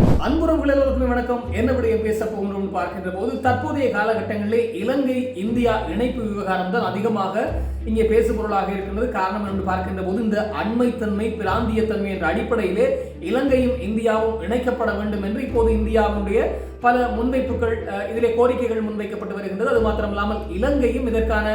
அன்புறவுகள் எல்லோருக்குமே வணக்கம். என்ன விடயம் பேச போகிறோம் பார்க்கின்ற போது தற்போதைய காலகட்டங்களிலே இலங்கை இந்தியா இணைப்பு விவகாரம் தான் அதிகமாக இங்கே பேசுபொருளாக இருக்கின்றது. காரணம் என்று பார்க்கின்ற போது இந்த அண்மைத்தன்மை பிராந்தியத்தன்மை என்ற அடிப்படையிலே இலங்கையும் இந்தியாவும் இணைக்கப்பட வேண்டும் என்று இப்போது இந்தியாவுடைய பல முன்வைப்புகள் இதிலே கோரிக்கைகள் முன்வைக்கப்பட்டு வருகின்றது. அது மாத்திரமில்லாமல் இலங்கையும் இதற்கான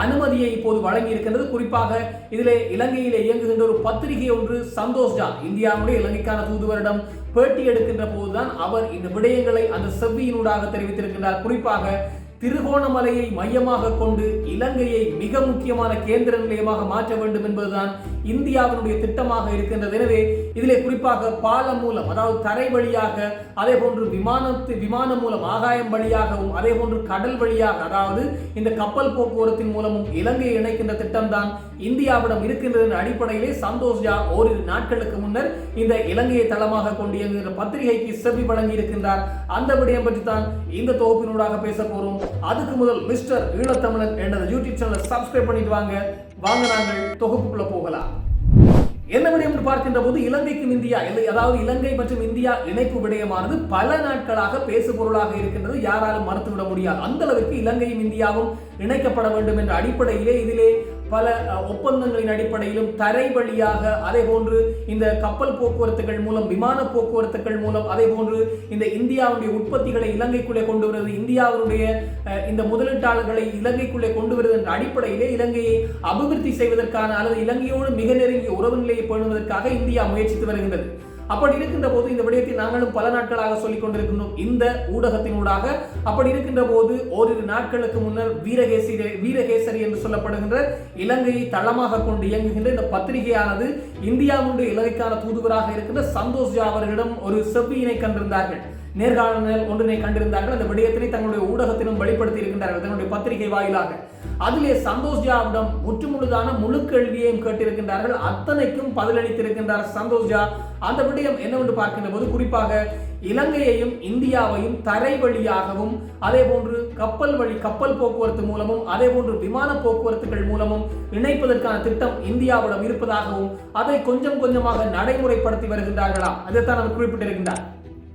அனுமதியை இப்போது வழங்கி இருக்கின்றது குறிப்பாக இதிலே இலங்கையிலே இயங்குகின்ற ஒரு பத்திரிகை ஒன்று சந்தோஷ் ஜா இந்தியாவுடைய இலங்கைக்கான தூதுவரிடம் பேட்டி எடுக்கின்ற போதுதான் அவர் இந்த விடயங்களை அந்த செவ்வியினூடாக தெரிவித்திருக்கின்றார். குறிப்பாக திருகோணமலையை மையமாக கொண்டு இலங்கையை மிக முக்கியமான கேந்திர நிலையமாக மாற்ற வேண்டும் என்பதுதான் இந்தியாவினுடைய திட்டமாக இருக்கின்றது. எனவே இதிலே குறிப்பாக பாலம் மூலம் அதாவது தரை வழியாக அதே போன்று விமானத்து விமானம் மூலம் ஆகாயம் வழியாகவும் அதே போன்று கடல் வழியாக அதாவது இந்த கப்பல் போக்குவரத்தின் மூலமும் இலங்கையை இணைக்கின்ற திட்டம்தான் இந்தியாவிடம் இருக்கின்றது என்ற அடிப்படையிலே சந்தோஷ் ஜா ஓரிரு நாட்களுக்கு முன்னர் இந்த இலங்கையை தளமாக கொண்டு இயங்குகிற பத்திரிகைக்கு செவி வழங்கி இருக்கின்றார். அந்த விடயம் பற்றி தான் இந்த தொகுப்பினூடாக பேச போறோம். அதுக்கு முதல் மிஸ்டர் ஈழத்தமிழன் என்ற யூடியூப் சேனலை சப்ஸ்கிரைப் பண்ணிட்டு வாங்க. வாங்க நாங்கள் தொகுப்புக்குள்ள போகலாம். என்ன விடயம் என்று பார்க்கின்ற போது இலங்கைக்கும் இந்தியா இல்லை அதாவது இலங்கை மற்றும் இந்தியா இணைப்பு விடயமானது பல நாட்களாக பேசுபொருளாக இருக்கின்றது. யாராலும் மறுத்துவிட முடியாது. அந்த அளவிற்கு இலங்கையும் இந்தியாவும் இணைக்கப்பட வேண்டும் என்ற அடிப்படையிலே இதிலே பல ஒப்பந்தங்களின் அடிப்படையிலும் தரை வழியாக அதே போன்று இந்த கப்பல் போக்குவரத்துகள் மூலம் விமான போக்குவரத்துகள் மூலம் அதே போன்று இந்த இந்தியாவுடைய உற்பத்திகளை இலங்கைக்குள்ளே கொண்டு வருவது இந்தியாவுடைய அஹ், இந்த முதலீட்டாளர்களை இலங்கைக்குள்ளே கொண்டு வருவது என்ற அடிப்படையிலே இலங்கையை அபிவிருத்தி செய்வதற்கான அல்லது இலங்கையோடு மிக நெருங்கிய உறவு நிலையை பேணுவதற்காக இந்தியா முயற்சித்து வருகின்றது. அப்படி இருக்கின்ற போது இந்த விடயத்தை நாங்களும் பல நாட்களாக சொல்லிக் கொண்டிருக்கின்றோம். இந்த ஊடகத்தினூடாக அப்படி இருக்கின்ற போது ஓரிரு நாட்களுக்கு முன்னர் வீரகேசரி வீரகேசரி என்று சொல்லப்படுகின்ற இலங்கையை தளமாக கொண்டு இயங்குகின்ற இந்த பத்திரிகையானது இந்தியாவுடைய இலங்கைக்கான தூதுவராக இருக்கின்ற சந்தோஷ் ஜா அவர்களிடம் ஒரு செவ்வியினை கண்டிருந்தார்கள். நேர்காணல் ஒன்றினை கண்டிருந்தார்கள். அந்த விடயத்தினை தங்களுடைய ஊடகத்திலும் வெளிப்படுத்தி இருக்கின்றார்கள் தங்களுடைய பத்திரிகை வாயிலாக. அதிலே சந்தோஷ் ஜாவிடம் முற்றுமுழுதான முழு கேள்வியையும் கேட்டிருக்கின்றார்கள். அத்தனைக்கும் பதிலளித்திருக்கின்றார் சந்தோஷ் ஜா. அந்த விடயம் என்னவென்று பார்க்கின்ற போது குறிப்பாக இலங்கையையும் இந்தியாவையும் தரை வழியாகவும் அதே போன்று கப்பல் வழி கப்பல் போக்குவரத்து மூலமும் அதே போன்று விமான போக்குவரத்துகள் மூலமும் இணைப்பதற்கான திட்டம் இந்தியாவிடம் இருப்பதாகவும் அதை கொஞ்சம் கொஞ்சமாக நடைமுறைப்படுத்தி வருகின்றார்களா அதைத்தான் அவர் குறிப்பிட்டிருக்கின்றார்.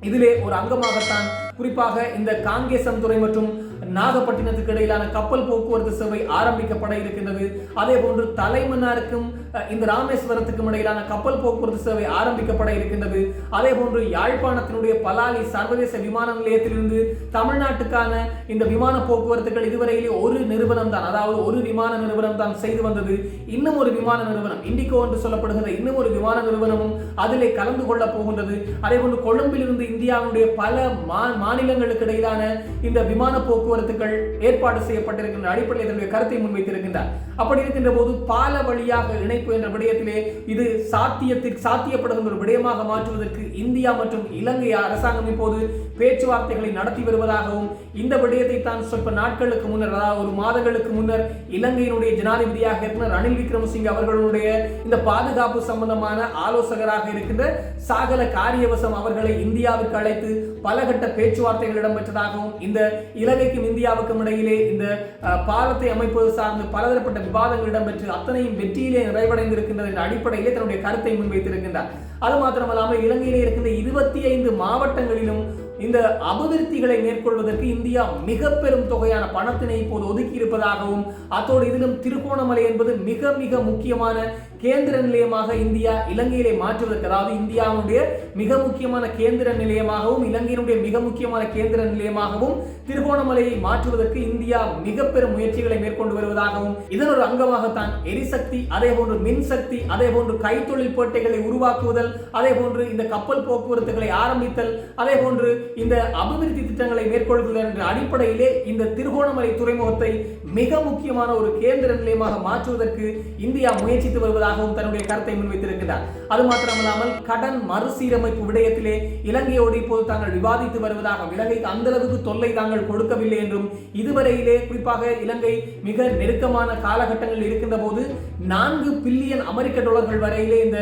இதிலே ஒரு அங்கமாகத்தான் குறிப்பாக இந்த காங்கேசன்துறை மற்றும் நாகப்பட்டினத்துக்கு இடையிலான கப்பல் போக்குவரத்து சேவை ஆரம்பிக்கப்பட இருக்கின்றது. அதே போன்று தலைமன்னாருக்கும் இந்த ராமேஸ்வரத்துக்கும் இடையிலான கப்பல் போக்குவரத்து சேவை ஆரம்பிக்கப்பட இருக்கின்றது. அதே போன்று யாழ்ப்பாணத்தினுடைய பலாலி சர்வதேச விமான நிலையத்திலிருந்து தமிழ்நாட்டுக்கான இந்த விமான போக்குவரத்துகள் இதுவரையிலே ஒரு நிறுவனம் தான் அதாவது ஒரு விமான நிறுவனம் தான் செய்து வந்தது. இன்னும் ஒரு விமான நிறுவனம் இண்டிகோ என்று சொல்லப்படுகிற இன்னும் ஒரு விமான நிறுவனமும் அதிலே கலந்து கொள்ள போகின்றது. அதே போன்று கொழும்பிலிருந்து இந்தியாவுடைய பல மா- மாநிலங்களுக்கு இடையிலான இந்த விமான போக்குவரத்துகள் ஏற்பாடு செய்யப்பட்டிருக்கின்ற அடிப்படையில் இதனுடைய கருத்தை முன்வைத்திருக்கின்றார். அப்படி இருக்கின்ற போது பால வழியாக இணைப்பு என்ற விடயத்திலே இது சாத்தியத்திற்கு சாத்தியப்படும் ஒரு விடயமாக மாற்றுவதற்கு இந்தியா மற்றும் இலங்கை அரசாங்கம் இப்போது பேச்சுவார்த்தைகளை நடத்தி வருவதாகவும் இந்த விடயத்தை தான் சொற்ப நாட்களுக்கு முன்னர் அதாவது ஒரு மாதங்களுக்கு முன்னர் இலங்கையினுடைய ஜனாதிபதியாக இருக்கிற ரணில் விக்ரமசிங்க அவர்களுடைய இந்த பாதுகாப்பு சம்பந்தமான ஆலோசகராக இருக்கின்ற சாகல காரியவசம் அவர்களை இந்தியாவுக்கு அழைத்து பலகட்ட பேச்சுவார்த்தைகள் இடம்பெற்றதாகவும் இந்த இலங்கைக்கும் இந்தியாவுக்கும் இடையிலே இந்த பாலத்தை அமைப்பது சார்ந்து பலதரப்பட்ட விவாதங்கள் இடம்பெற்று அத்தனையும் வெற்றியிலே நிறைவு நிறைவடைந்திருக்கின்றது என்ற அடிப்படையிலே தன்னுடைய கருத்தை முன்வைத்திருக்கின்றார். அது மாத்திரமல்லாமல் இலங்கையிலே இருக்கின்ற இருபத்தி ஐந்து மாவட்டங்களிலும் இந்த அபிவிருத்திகளை மேற்கொள்வதற்கு இந்தியா மிக பெரும் தொகையான பணத்தினை இப்போது ஒதுக்கி இருப்பதாகவும் அத்தோடு இதிலும் திருகோணமலை என்பது மிக மிக முக்கியமான கேந்திர நிலையமாக இந்தியா இலங்கையிலே மாற்றுவதற்கு அதாவது இந்தியாவுடைய மிக முக்கியமான கேந்திர நிலையமாகவும் இலங்கையினுடைய மிக முக்கியமான கேந்திர நிலையமாகவும் திருகோணமலையை மாற்றுவதற்கு இந்தியா மிக பெரும் முயற்சிகளை மேற்கொண்டு வருவதாகவும் இதன் ஒரு அங்கமாகத்தான் எரிசக்தி அதே போன்று மின்சக்தி அதே போன்று கைத்தொழில் பேட்டைகளை உருவாக்குவதல் அதே போன்று இந்த கப்பல் போக்குவரத்துகளை ஆரம்பித்தல் அதே போன்று இந்த அபிவிருத்தி திட்டங்களை மேற்கொள்வது என்ற அடிப்படையிலே இந்த திருகோணமலை துறைமுகத்தை மிக முக்கியமான ஒரு கேந்திர நிலையமாக மாற்றுவதற்கு இந்தியா முயற்சித்து வருவதாகவும் தன்னுடைய கருத்தை முன்வைத்திருக்கிறார் அது மாத்திரமல்லாமல் கடன் மறுசீரமைப்பு விடயத்திலே இலங்கையோடு இப்போது தாங்கள் விவாதித்து வருவதாகவும் இலங்கைக்கு அந்த அளவுக்கு தொல்லை தாங்கள் கொடுக்கவில்லை என்றும் இதுவரையிலே குறிப்பாக இலங்கை மிக நெருக்கமான காலகட்டங்களில் இருக்கின்ற போது நான்கு பில்லியன் அமெரிக்க டாலர்கள் வரையிலே இந்த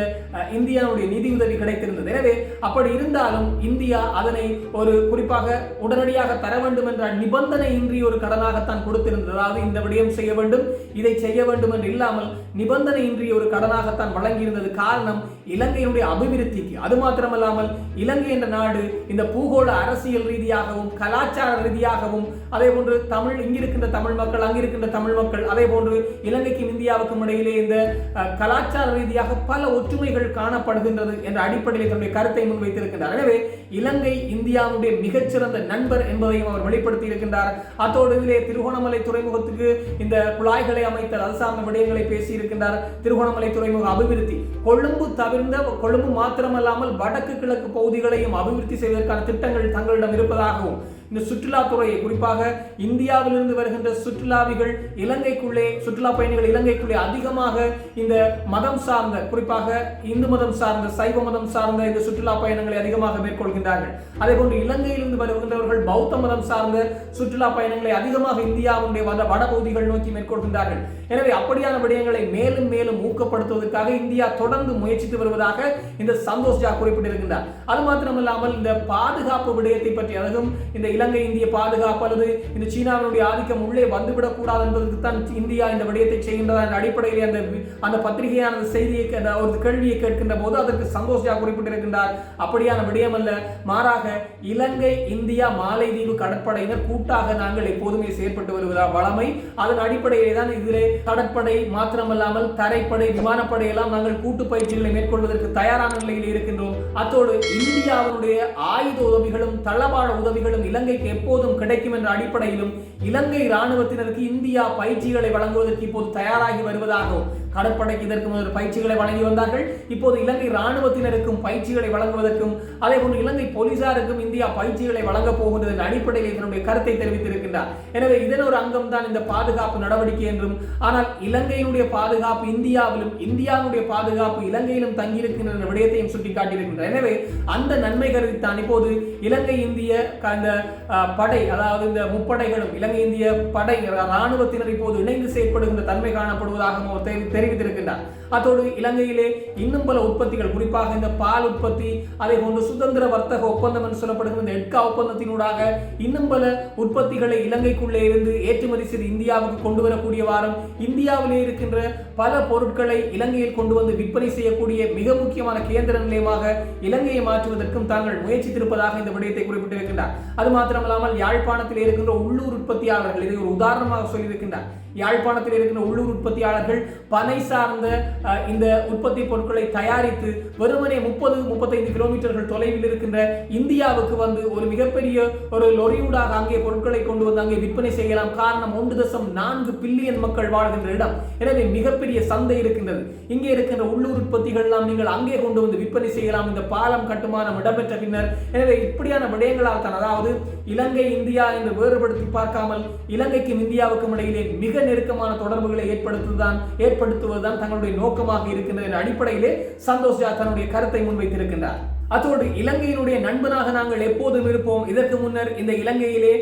இந்தியாவுடைய நிதியுதவி கிடைத்திருந்தது. எனவே அப்படி இருந்தாலும் இந்தியா அதனை ஒரு குறிப்பாக உடனடியாக தர வேண்டும் என்ற நிபந்தனை இன்றி ஒரு கடனாகத்தான் கொடுத்திருந்தது. அதாவது இந்த விடயம் செய்ய வேண்டும் இதை செய்ய வேண்டும் என்று இல்லாமல் நிபந்தனையின்றி ஒரு கடனாகத்தான் வழங்கியிருந்தது காரணம் இலங்கையினுடைய அபிவிருத்திக்கு. அது மாத்திரமல்லாமல் இலங்கை என்ற நாடு இந்த பூகோள அரசியல் ரீதியாகவும் கலாச்சார ரீதியாகவும் அதே போன்று தமிழ் இங்கிருக்கின்ற தமிழ் மக்கள் அங்கிருக்கின்ற தமிழ் மக்கள் அதே போன்று இலங்கைக்கும் இந்தியாவுக்கும் இடையிலே இந்த கலாச்சார ரீதியாக பல ஒற்றுமைகள் காணப்படுகின்றது என்ற அடிப்படையில் தன்னுடைய கருத்தை முன்வைத்திருக்கின்றார். எனவே இலங்கை இந்தியாவுடைய மிகச்சிறந்த நண்பர் என்பதையும் அவர் வெளிப்படுத்தி இருக்கின்றார் அத்தோடு இதிலே திருகோணமலை துறைமுகத்தில் துறைமுகத்துக்கு இந்த குழாய்களை அமைத்தல் அது சார்ந்த விடயங்களை பேசியிருக்கின்றார் திருகோணமலை துறைமுக அபிவிருத்தி. கொழும்பு தவிர்ந்த கொழும்பு மாத்திரமல்லாமல் வடக்கு கிழக்கு பகுதிகளையும் அபிவிருத்தி செய்வதற்கான திட்டங்கள் தங்களிடம் இருப்பதாகவும் இந்த சுற்றுலாத்துறையை குறிப்பாக இந்தியாவிலிருந்து வருகின்ற சுற்றுலாவிகள் இலங்கைக்குள்ளே சுற்றுலா பயணிகள் இலங்கைக்குள்ளே அதிகமாக இந்த மதம் சார்ந்த குறிப்பாக இந்து மதம் சார்ந்த சைவ மதம் சார்ந்த இந்த சுற்றுலா பயணங்களை அதிகமாக மேற்கொள்கின்றார்கள். அதே போன்று இலங்கையிலிருந்து வருகின்றவர்கள் பௌத்த மதம் சார்ந்த சுற்றுலா பயணங்களை அதிகமாக இந்தியாவுடைய வட வடபகுதிகள் நோக்கி மேற்கொள்கின்றார்கள். எனவே அப்படியான விடயங்களை மேலும் மேலும் ஊக்கப்படுத்துவதற்காக இந்தியா தொடர்ந்து முயற்சித்து வருவதாக இந்த சந்தோஷ் ஜா குறிப்பிட்டிருக்கின்றார். அது மாத்திரமல்லாமல் இந்த பாதுகாப்பு விடயத்தை பற்றி அதுவும் இந்த இலங்கை இந்திய பாதுகாப்பு அல்லது இந்த சீனாவினுடைய ஆதிக்கம் உள்ளே வந்துவிடக் கூடாது என்பதற்கு தான் இந்தியா இந்த விடயத்தை செய்கின்றதா என்ற அடிப்படையில் அந்த அந்த பத்திரிகையான செய்தியை ஒரு கேள்வியை கேட்கின்ற போது அதற்கு சந்தோஷ் குறிப்பிட்டிருக்கின்றார். அப்படியான விடயம் அல்ல மாறாக இலங்கை இந்தியா மாலைதீவு கடற்படையினர் கூட்டாக நாங்கள் எப்போதுமே செயற்பட்டு வருவதா வளமை. அதன் அடிப்படையிலே தான் இதிலே கடற்படை மாத்திரமல்லாமல் தரைப்படை விமானப்படை எல்லாம் நாங்கள் கூட்டு பயிற்சிகளை மேற்கொள்வதற்கு தயாரான நிலையில் இருக்கின்றோம். அத்தோடு இந்தியாவினுடைய ஆயுத உதவிகளும் தளவாட உதவிகளும் இலங்கை இலங்கைக்கு எப்போதும் கிடைக்கும் என்ற அடிப்படையிலும் இலங்கை இராணுவத்தினருக்கு இந்தியா பயிற்சிகளை வழங்குவதற்கு இப்போது தயாராகி வருவதாகவும் கடற்படைக்கு இதற்கு முதல் பயிற்சிகளை வழங்கி வந்தார்கள். இப்போது இலங்கை இராணுவத்தினருக்கும் பயிற்சிகளை வழங்குவதற்கும் அதே போன்று இலங்கை போலீசாருக்கும் இந்தியா பயிற்சிகளை வழங்க போகின்றதன் அடிப்படையில் இதனுடைய கருத்தை தெரிவித்திருக்கின்றார். எனவே இதன் ஒரு அங்கம் தான் இந்த பாதுகாப்பு நடவடிக்கை என்றும் ஆனால் இலங்கையினுடைய பாதுகாப்பு இந்தியாவிலும் இந்தியாவுடைய பாதுகாப்பு இலங்கையிலும் தங்கியிருக்கின்ற விடயத்தையும் சுட்டிக்காட்டியிருக்கின்றார். எனவே அந்த நன்மை கருதித்தான் இப்போது இலங்கை இந்திய க- அந்த படை அதாவது இந்த முப்படைகளும் இலங்கை இந்திய படை ராணுவத்தினர் இப்போது இணைந்து செயற்படுகின்ற தன்மை காணப்படுவதாகவும் அவர் தெரிவித்திருக்கின்றார் அதோடு இலங்கையிலே இன்னும் பல உற்பத்திகள் குறிப்பாக இந்த பால் உற்பத்தி அதே போன்று சுதந்திர வர்த்தக ஒப்பந்தம் என்று சொல்லப்படுகிற இந்த எட்கா ஒப்பந்தத்தினூடாக இன்னும் பல உற்பத்திகளை இலங்கைக்குள்ளே இருந்து ஏற்றுமதி செய்து இந்தியாவுக்கு கொண்டு வரக்கூடிய வாரம் இந்தியாவிலே இருக்கின்ற பல பொருட்களை இலங்கையில் கொண்டு வந்து விற்பனை செய்யக்கூடிய மிக முக்கியமான கேந்திர நிலையமாக இலங்கையை மாற்றுவதற்கும் தாங்கள் முயற்சித்திருப்பதாக இந்த விடயத்தை குறிப்பிட்டிருக்கின்றார். அது மாத்திரமல்லாமல் யாழ்ப்பாணத்தில் இருக்கின்ற உள்ளூர் உற்பத்தியாளர்கள் இதை ஒரு உதாரணமாக சொல்லியிருக்கின்றார். யாழ்ப்பாணத்தில் இருக்கின்ற உள்ளூர் உற்பத்தியாளர்கள் பனை சார்ந்த இந்த உற்பத்தி பொருட்களை தயாரித்து வெறுமனே முப்பது முப்பத்தைந்து கிலோமீட்டர்கள் தொலைவில் இருக்கின்ற இந்தியாவுக்கு வந்து ஒரு மிகப்பெரிய ஒரு லொரியூடாக அங்கே பொருட்களை கொண்டு வந்து அங்கே விற்பனை செய்யலாம். காரணம் ஒன்று தசம் நான்கு பில்லியன் மக்கள் வாழ்கின்ற இடம். எனவே மிகப்பெரிய சந்தை இருக்கின்றது. இங்கே இருக்கின்ற உள்ளூர் உற்பத்திகள் எல்லாம் நீங்கள் அங்கே கொண்டு வந்து விற்பனை செய்யலாம். இந்த பாலம் கட்டுமானம் இடம்பெற்ற பின்னர் எனவே இப்படியான விடயங்களால் தான் அதாவது இலங்கை இந்தியா என்று வேறுபடுத்தி பார்க்காமல் இலங்கைக்கும் இந்தியாவுக்கும் இடையிலே மிக நெருக்கமான தொடர்புகளை ஏற்படுத்துவதுதான் ஏற்படுத்துவதுதான் தங்களுடைய நோக்கமாக இருக்கின்றது என்ற அடிப்படையிலே சந்தோஷ் ஜா தன்னுடைய கருத்தை முன்வைத்திருக்கின்றார். அதோடு இலங்கையினுடைய நண்பனாக நாங்கள் எப்போதும் இருப்போம். இதற்கு முன்னர் இந்த இலங்கையிலே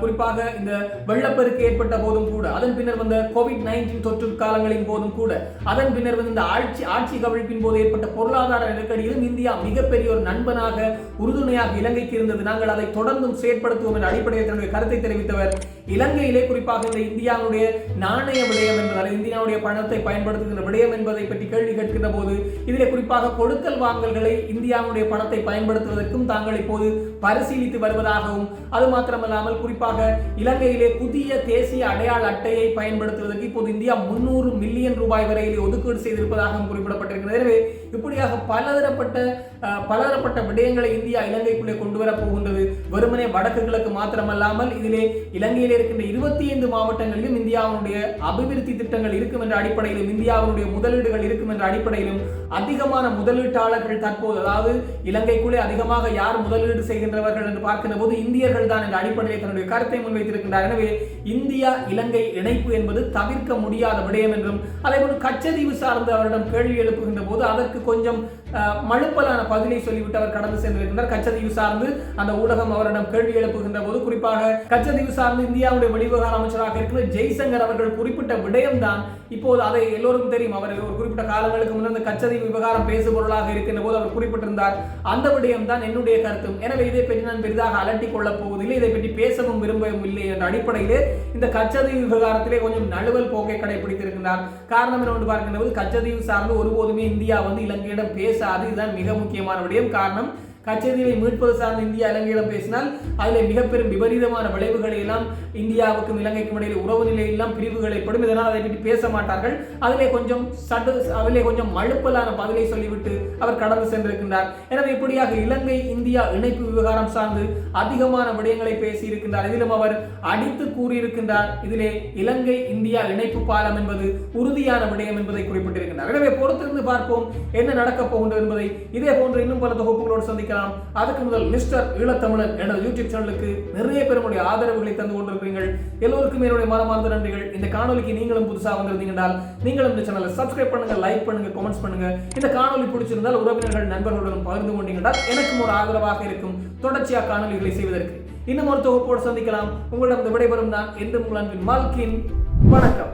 குறிப்பாக இந்த வெள்ளப்பெருக்கு ஏற்பட்ட போதும் கூட அதன் பின்னர் வந்த கோவிட் நைன்டீன் தொற்று காலங்களின் போதும் கூட அதன் பின்னர் வந்து இந்த ஆட்சி ஆட்சி கவிழ்ப்பின் போது ஏற்பட்ட பொருளாதார நெருக்கடியிலும் இந்தியா மிகப்பெரிய ஒரு நண்பனாக உறுதுணையாக இலங்கைக்கு இருந்தது. நாங்கள் அதை தொடர்ந்தும் செயற்படுத்துவோம் என்ற அடிப்படையில் தன்னுடைய கருத்தை தெரிவித்தவர். இலங்கையிலே குறிப்பாக இந்த இந்தியாவுடைய நாணய விடயம் என்பதால் இந்தியாவுடைய பணத்தை பயன்படுத்துகின்ற விடயம் என்பதை பற்றி கேள்வி கேட்கின்ற போது இதிலே குறிப்பாக கொடுக்கல் வாங்கல்களை இந்தியாவுடைய பணத்தை பயன்படுத்துவதற்கும் தாங்கள் இப்போது பரிசீலித்து வருவதாகவும் அது மாத்திரமல்லாமல் குறிப்பாக இலங்கையிலே புதிய தேசிய அடையாள அட்டையை பயன்படுத்துவதற்கு இப்போது இந்தியா முன்னூறு மில்லியன் ரூபாய் வரையில் ஒதுக்கீடு செய்திருப்பதாகவும் குறிப்பிடப்பட்டிருக்கிறது. எனவே இப்படியாக பலதரப்பட்ட பலதரப்பட்ட விடயங்களை இந்தியா இலங்கைக்குள்ளே கொண்டு வர போகின்றது. வெறுமனே வடக்கு கிழக்கு மாத்திரமல்லாமல் இதிலே இலங்கையில் இருக்கின்ற இருபத்தி ஐந்து மாவட்டங்களிலும் இந்தியாவுடைய அபிவிருத்தி திட்டங்கள் இருக்கும் என்ற அடிப்படையிலும் இந்தியாவுடைய முதலீடுகள் இருக்கும் என்ற அடிப்படையிலும் அதிகமான முதலீட்டாளர்கள் தற்போது அதாவது இலங்கைக்குள்ளே அதிகமாக யார் முதலீடு செய்கின்றவர்கள் என்று பார்க்கின்ற போது இந்தியர்கள் தான் என்ற அடிப்படையில் தன்னுடைய கருத்தை முன்வைத்திருக்கின்றார். எனவே இந்தியா இலங்கை இணைப்பு என்பது தவிர்க்க முடியாத விடயம் என்றும் அதேபோல் கச்சதீவு சார்ந்து அவரிடம் கேள்வி எழுப்புகின்ற போது அதற்கு கொஞ்சம் மழுப்பலான பதிலை சொல்லிவிட்டு அவர் கடந்து சென்றிருக்கின்றார். கச்சதீவு சார்ந்து அந்த ஊடகம் அவரிடம் கேள்வி எழுப்புகின்ற போது குறிப்பாக கச்சதீவு சார்ந்து இந்தியாவுடைய வெளிவிவகார அமைச்சராக இருக்கிற ஜெய்சங்கர் அவர்கள் குறிப்பிட்ட விடயம்தான் இப்போது அதை எல்லோருக்கும் தெரியும். அவர் ஒரு குறிப்பிட்ட காலங்களுக்கு முன்னர் அந்த கச்சதீவு விவகாரம் பேசுபொருளாக இருக்கின்ற போது அவர் குறிப்பிட்டிருந்தார். அந்த விடயம் தான் என்னுடைய கருத்தும். எனவே இதை பற்றி நான் பெரிதாக அலட்டிக் கொள்ளப் போவதில்லை. இதை பற்றி பேசவும் விரும்பவும் இல்லை என்ற அடிப்படையிலே இந்த கச்சதீவு விவகாரத்திலே கொஞ்சம் நழுவல் போக்கை கடைபிடித்திருக்கிறார் காரணம் என்ன பார்க்கின்ற போது கச்சதீவு சார்ந்து ஒருபோதுமே இந்தியா வந்து இலங்கையிடம் அதுதான் இதுதான் மிக முக்கியமான விடயம். காரணம் கச்சதீவை மீட்பது சார்ந்த இந்தியா இலங்கையிடம் பேசினால் அதில் மிக பெரும் விபரீதமான விளைவுகளை எல்லாம் இந்தியாவுக்கும் இலங்கைக்கும் இடையில் உறவு நிலையெல்லாம் பிரிவுகள் ஏற்படும் இதனால் அதை பற்றி பேச மாட்டார்கள். அதிலே கொஞ்சம் சடு அதிலே கொஞ்சம் மழுப்பலான பதிலை சொல்லிவிட்டு அவர் கடந்து சென்றிருக்கின்றார். எனவே இப்படியாக இலங்கை இந்தியா இணைப்பு விவகாரம் சார்ந்து அதிகமான விடயங்களை பேசி இருக்கின்றார். இதிலும் அவர் அடித்து கூறியிருக்கின்றார் இதிலே இலங்கை இந்தியா இணைப்பு பாலம் என்பது உறுதியான விடயம் என்பதை குறிப்பிட்டிருக்கின்றார். எனவே பொறுத்திருந்து பார்ப்போம் என்ன நடக்கப் போகின்றது என்பதை. இதே போன்ற இன்னும் பல தொகுப்புகளோடு சந்திக்கலாம் அதுக்கு முதல் மிஸ்டர் ஈழத்தமிழன் எனது யூடியூப் சேனலுக்கு நிறைய பேருடைய ஆதரவுகளை தந்து கொண்டிருக்கிறீர்கள். எல்லோருக்கும் என்னுடைய மனமார்ந்த நன்றிகள். இந்த காணொலிக்கு நீங்களும் புதுசாக வந்திருந்தீங்கன்றால் நீங்களும் இந்த சேனலை சப்ஸ்கிரைப் பண்ணுங்க லைக் பண்ணுங்க கமெண்ட்ஸ் பண்ணுங்க. இந்த காணொலி பிடிச்சிருந்தால் உறவினர்கள் நண்பர்களுடன் பகிர்ந்து கொண்டீங்கன்றால் எனக்கும் ஒரு ஆதரவாக இருக்கும். தொடர்ச்சியாக காணொலிகளை செய்வதற்கு இன்னும் ஒரு தொகுப்போடு சந்திக்கலாம். உங்களிடம் விடைபெறும் நான் எந்த உங்கள் அன்பின் மால்கின். வணக்கம்.